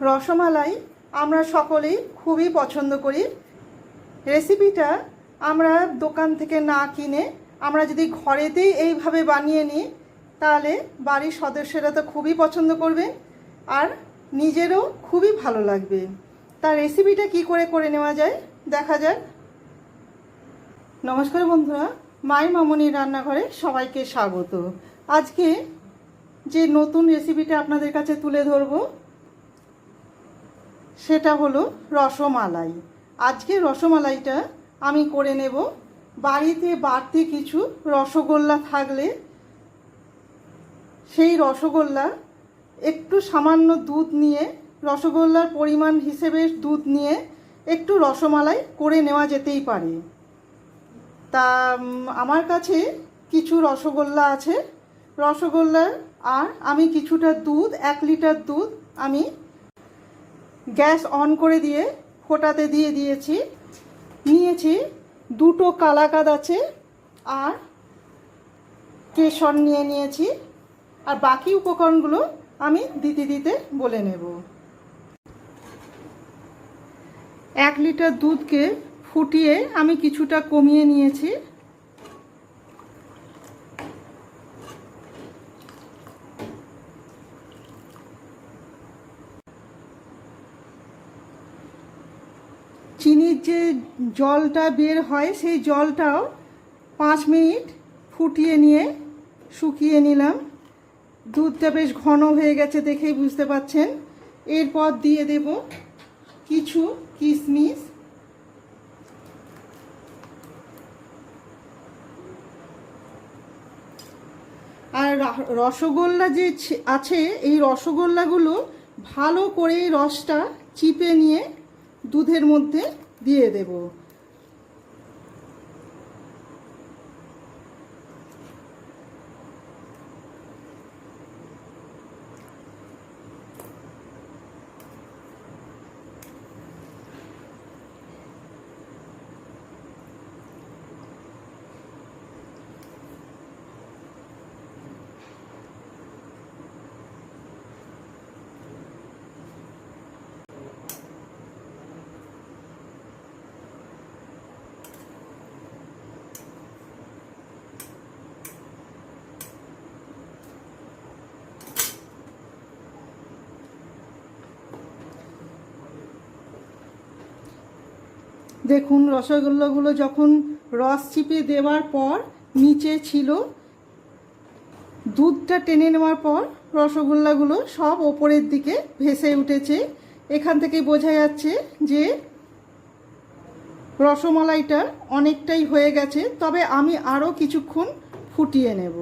রসমালাই আমরা সকলেই খুবই পছন্দ করি। রেসিপিটা আমরা দোকান থেকে না কিনে আমরা যদি ঘরেতেই এইভাবে বানিয়ে নিই, তাহলে বাড়ির সদস্যরা তো খুবই পছন্দ করবে আর নিজেরও খুবই ভালো লাগবে। তার রেসিপিটা কি করে করে নেওয়া যায়? দেখা যাক। নমস্কার বন্ধুরা, মাই মামনির রান্নাঘরে সবাইকে স্বাগত। আজকে যে নতুন রেসিপিটা আপনাদের কাছে তুলে ধরবো সেটা হলো রসমালাই। আজকে রসমালাইটা আমি করে নেব। বাড়িতে বাড়তি কিছু রসগোল্লা থাকলে সেই রসগোল্লা একটু সামান্য দুধ নিয়ে, রসগোল্লার পরিমাণ হিসেবে দুধ নিয়ে একটু রসমালাই করে নেওয়া যেতেই পারে। তা আমার কাছে কিছু রসগোল্লা আছে। রসগোল্লা আর আমি কিছুটা দুধ, এক লিটার দুধ আমি গ্যাস অন করে দিয়ে ফোটাতে দিয়ে দিয়েছি। নিয়েছি দুটো কালাকাদ আছে আর কেশর নিয়ে নিয়েছি। আর বাকি উপকরণগুলো আমি দিতে দিতে বলে নেব। এক লিটার দুধকে ফুটিয়ে আমি কিছুটা কমিয়ে নিয়েছি। চিনির যে জলটা বের হয়, সেই জলটাও পাঁচ মিনিট ফুটিয়ে নিয়ে শুকিয়ে নিলাম। দুধটা বেশ ঘন হয়ে গেছে দেখেই বুঝতে পাচ্ছেন। এরপর দিয়ে দেব কিছু কিশমিশ আর রসগোল্লা যে আছে, এই রসগোল্লাগুলো ভালো করে রসটা চিপে নিয়ে দুধের মধ্যে দিয়ে দেব। দেখুন রসগোল্লাগুলো যখন রস চিপে দেওয়ার পর নিচে ছিল, দুধটা টেনে নেওয়ার পর রসগোল্লাগুলো সব ওপরের দিকে ভেসে উঠেছে। এখান থেকে বোঝা যাচ্ছে যে রসমালাইটা অনেকটাই হয়ে গেছে, তবে আমি আরও কিছুক্ষণ ফুটিয়ে নেব।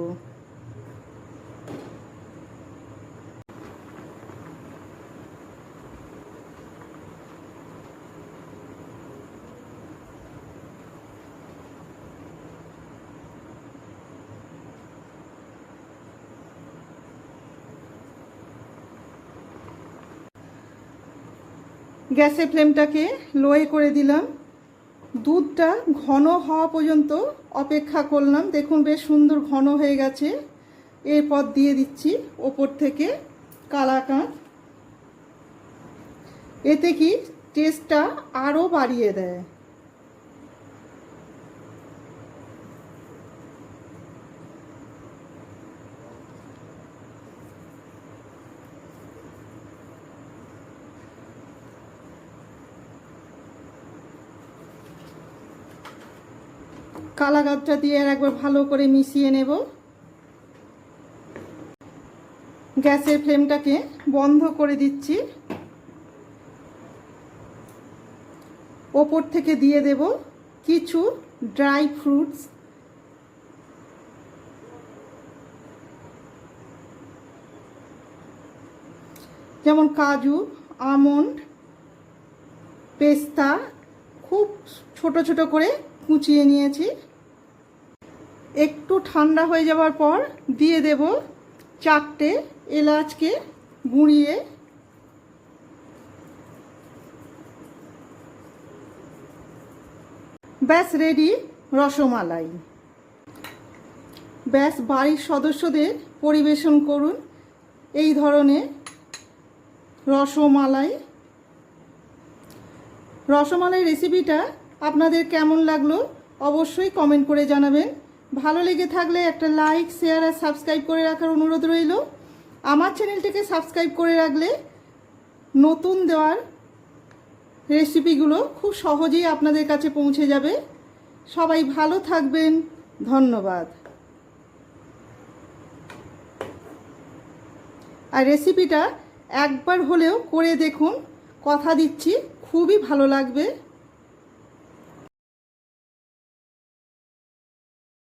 গ্যাসের ফ্লেমটাকে লোয়ে করে দিলাম। দুধটা ঘন হওয়া পর্যন্ত অপেক্ষা করলাম। দেখুন বেশ সুন্দর ঘন হয়ে গেছে। এরপর দিয়ে দিচ্ছি ওপর থেকে কালাকাঁদ। এতে কি টেস্টটা আরও বাড়িয়ে দেয়। কালাগাদটা দিয়ে আর একবার ভালো করে মিশিয়ে নেব। গ্যাসের ফ্লেমটাকে বন্ধ করে দিচ্ছি। ওপর থেকে দিয়ে দেব কিছু ড্রাই ফ্রুটস। যেমন কাজু, আমন্ড, পেস্তা, খুব ছোট ছোট করে কুচিয়ে নিয়েছি। একটু ঠান্ডা হয়ে যাওয়ার পর দিয়ে দেব চারটে এলাচকে গুঁড়িয়ে। ব্যাস রেডি রসমালাই। ব্যাস, বাড়ির সদস্যদের পরিবেশন করুন। এই ধরনের রসমালাই। রসমালাই রেসিপিটা আপনাদের কেমন লাগল অবশ্যই কমেন্ট করে জানাবেন। ভালো লেগে থাকলে একটা লাইক, শেয়ার আর সাবস্ক্রাইব করে রাখার অনুরোধ রইল। আমার চ্যানেলটিকে সাবস্ক্রাইব করে রাখলে নতুন দেওয়ার রেসিপিগুলো খুব সহজেই আপনাদের কাছে পৌঁছে যাবে। সবাই ভালো থাকবেন। ধন্যবাদ। আর রেসিপিটা একবার হলেও করে দেখুন। কথা দিচ্ছি, খুবই ভালো লাগবে।